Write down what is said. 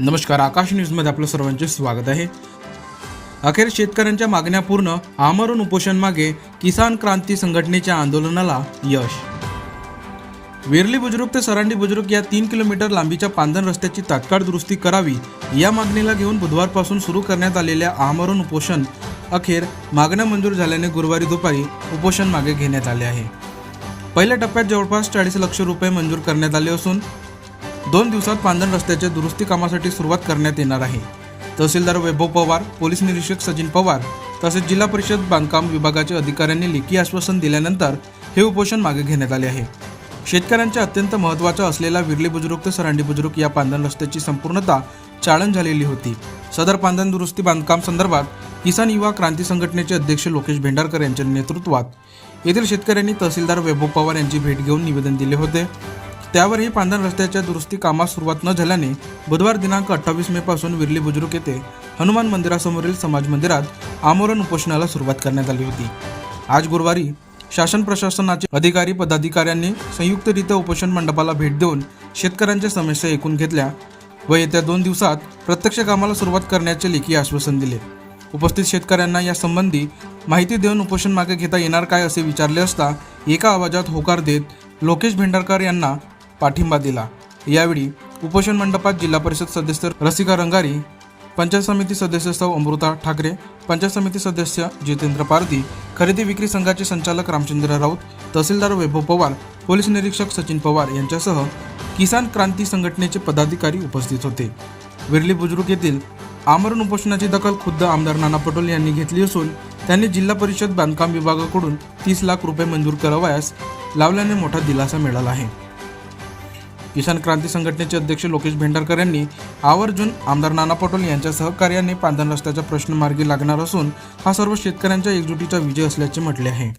नमस्कार आकाश न्यूजमध्ये आपलं सर्वांचे स्वागत आहे. अखेर शेतकऱ्यांच्या मागण्या पूर्ण आमरण उपोषण मागे किसान क्रांती संघटनेच्या आंदोलनाला यश. वेरली बुजुर्ग ते सरांडी बुजुर्ग या तीन किलोमीटर लांबीच्या पांदन रस्त्याची तात्काळ दुरुस्ती करावी या मागणीला घेऊन बुधवारपासून सुरू करण्यात आलेल्या आमरण उपोषण अखेर मागण्या मंजूर झाल्याने गुरुवारी दुपारी उपोषण मागे घेण्यात आले आहे. पहिल्या टप्प्यात जवळपास चाळीस लक्ष रुपये मंजूर करण्यात आले असून दोन दिवसात पांधण रस्त्याच्या दुरुस्ती कामासाठी सुरुवात करण्यात येणार आहे. तहसीलदार वैभव पवार पोलीस निरीक्षक सचिन पवार तसेच जिल्हा परिषद बांधकाम विभागाच्या अधिकाऱ्यांनी लेखी आश्वासन दिल्यानंतर हे उपोषण मागे घेण्यात आले आहे. शेतकऱ्यांच्या अत्यंत महत्त्वाचा असलेला विरली बुजुर्ग ते सरांडी बुजुर्ग या पांधण रस्त्याची संपूर्णता चाळण झालेली होती. सदर पांधण दुरुस्ती बांधकाम संदर्भात किसान युवा क्रांती संघटनेचे अध्यक्ष लोकेश भेंडारकर यांच्या नेतृत्वात येथील शेतकऱ्यांनी तहसीलदार वैभव पवार यांची भेट घेऊन निवेदन दिले होते. त्यावरही पांढर रस्त्याच्या दुरुस्ती कामास सुरुवात न झाल्याने बुधवार दिनांक अठ्ठावीस मे पासून विरली बुजुर्ग येथे हनुमान मंदिरासमोरील समाज मंदिरात आमरण उपोषणाला सुरुवात करण्यात आली होती. आज गुरुवारी शासन प्रशासनाचे अधिकारी पदाधिकाऱ्यांनी संयुक्तरित्या उपोषण मंडपाला भेट देऊन शेतकऱ्यांच्या समस्या ऐकून घेतल्या व येत्या दोन दिवसात प्रत्यक्ष कामाला सुरुवात करण्याचे लेखी आश्वासन दिले. उपस्थित शेतकऱ्यांना या संबंधी माहिती देऊन उपोषण मागे घेता येणार काय असे विचारले असता एका आवाजात होकार देत लोकेश भेंडारकर यांना पाठिंबा दिला. यावेळी उपोषण मंडपात जिल्हा परिषद सदस्य रसिका रंगारी पंचायत समिती सदस्य सौ अमृता ठाकरे पंचायत समिती सदस्य जितेंद्र पारधी खरेदी विक्री संघाचे संचालक रामचंद्र राऊत तहसीलदार वैभव पवार पोलीस निरीक्षक सचिन पवार यांच्यासह किसान क्रांती संघटनेचे पदाधिकारी उपस्थित होते. विरली बुजुर्ग येथील आमरण उपोषणाची दखल खुद्द आमदार नाना पटोले यांनी घेतली असून त्यांनी जिल्हा परिषद बांधकाम विभागाकडून तीस लाख रुपये मंजूर करावयास लावल्याने मोठा दिलासा मिळाला आहे. किसान क्रांती संघटनेचे अध्यक्ष लोकेश भेंडारकर यांनी आवर्जून आमदार नाना पटोले यांच्या सहकार्याने पांधन रस्त्याचा प्रश्न मार्गी लागणार असून हा सर्व शेतकऱ्यांच्या एकजुटीचा विजय असल्याचे म्हटले आहे.